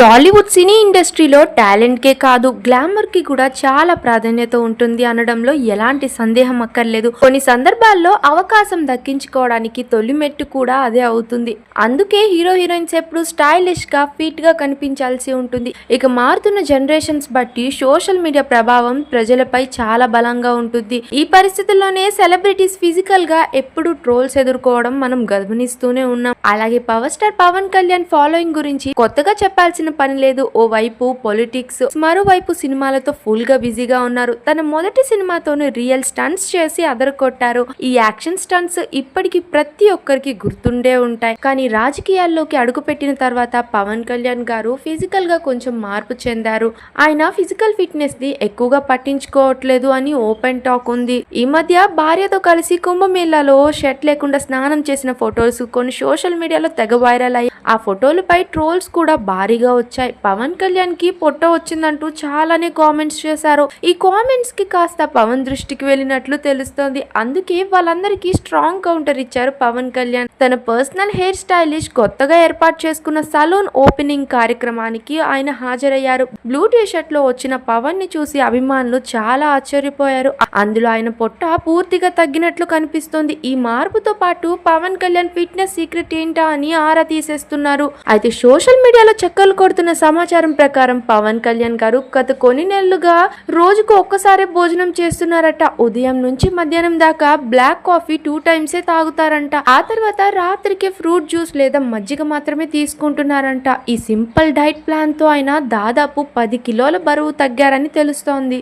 టాలీవుడ్ సినీ ఇండస్ట్రీలో టాలెంట్కే కాదు గ్లామర్కి కూడా చాలా ప్రాధాన్యత ఉంటుంది అనడంలో ఎలాంటి సందేహం అక్కర్లేదు. కొన్ని సందర్భాల్లో అవకాశం దక్కించుకోవడానికి తొలి మెట్టు కూడా అదే అవుతుంది. అందుకే హీరో హీరోయిన్స్ ఎప్పుడు స్టైలిష్గా ఫిట్గా కనిపించాల్సి ఉంటుంది. ఇక మారుతున్న జనరేషన్స్ బట్టి సోషల్ మీడియా ప్రభావం ప్రజలపై చాలా బలంగా ఉంటుంది. ఈ పరిస్థితుల్లోనే సెలబ్రిటీస్ ఫిజికల్గా ఎప్పుడు ట్రోల్స్ ఎదుర్కోవడం మనం గమనిస్తూనే ఉన్నాం. అలాగే power star Pawan Kalyan following గురించి కొత్తగా చెప్పాల్సిన పని లేదు. ఓ వైపు పొలిటిక్స్ మరోవైపు సినిమాలతో ఫుల్గా బిజీగా ఉన్నారు. తన మొదటి సినిమాతోనే రియల్ స్టంట్స్ చేసి అదరకొట్టారు ఈ యాక్షన్ స్టంట్స్ ఇప్పటికి ప్రతి ఒక్కరికి గుర్తుండే ఉంటాయి. కానీ రాజకీయాల్లోకి అడుగుపెట్టిన తర్వాత పవన్ కళ్యాణ్ గారు ఫిజికల్గా కొంచెం మార్పు చెందారు. ఆయన ఫిజికల్ ఫిట్నెస్ని ఎక్కువగా పట్టించుకోవట్లేదు అని ఓపెన్ టాక్ ఉంది. ఈ మధ్య భార్యతో కలిసి కుంభమేళాలో షర్ట్ లేకుండా స్నానం చేసిన ఫొటోస్ కొన్ని సోషల్ మీడియాలో తెగ వైరల్ అయ్యి ఆ ఫోటోలపై ట్రోల్స్ కూడా భారీగా వచ్చాయి. పవన్ కళ్యాణ్కి పొట్ట వచ్చిందంటూ చాలానే కామెంట్స్ చేశారు. ఈ కామెంట్స్కి కాస్త పవన్ దృష్టికి వెళ్ళినట్లు తెలుస్తోంది. అందుకే వాళ్ళందరికీ స్ట్రాంగ్ కౌంటర్ ఇచ్చారు పవన్ కళ్యాణ్. తన పర్సనల్ హెయిర్ స్టైలిష్ కొత్తగా ఏర్పాటు చేసుకున్న సలూన్ ఓపెనింగ్ కార్యక్రమానికి ఆయన హాజరయ్యారు. బ్లూ టీ షర్ట్లో వచ్చిన పవన్ని చూసి అభిమానులు చాలా ఆశ్చర్యపోయారు. అందులో ఆయన పొట్ట పూర్తిగా తగ్గినట్లు కనిపిస్తోంది. ఈ మార్పుతో పాటు పవన్ కళ్యాణ్ ఫిట్నెస్ సీక్రెట్ ఏంటా అని ఆరా తీసేస్తున్నారు. అయితే సోషల్ మీడియాలో చక్కర్లు వెలువడుతున్న సమాచారం ప్రకారం పవన్ కళ్యాణ్ గారు గత కొన్ని నెలలుగా రోజుకు ఒక్కసారే భోజనం చేస్తున్నారట. ఉదయం నుంచి మధ్యాహ్నం దాకా బ్లాక్ కాఫీ టూ టైమ్సే తాగుతారంట. ఆ తర్వాత రాత్రికి ఫ్రూట్ జ్యూస్ లేదా మజ్జిగ మాత్రమే తీసుకుంటున్నారంట. ఈ సింపుల్ డైట్ ప్లాన్తో ఆయన దాదాపు పది కిలోల బరువు తగ్గారని తెలుస్తోంది.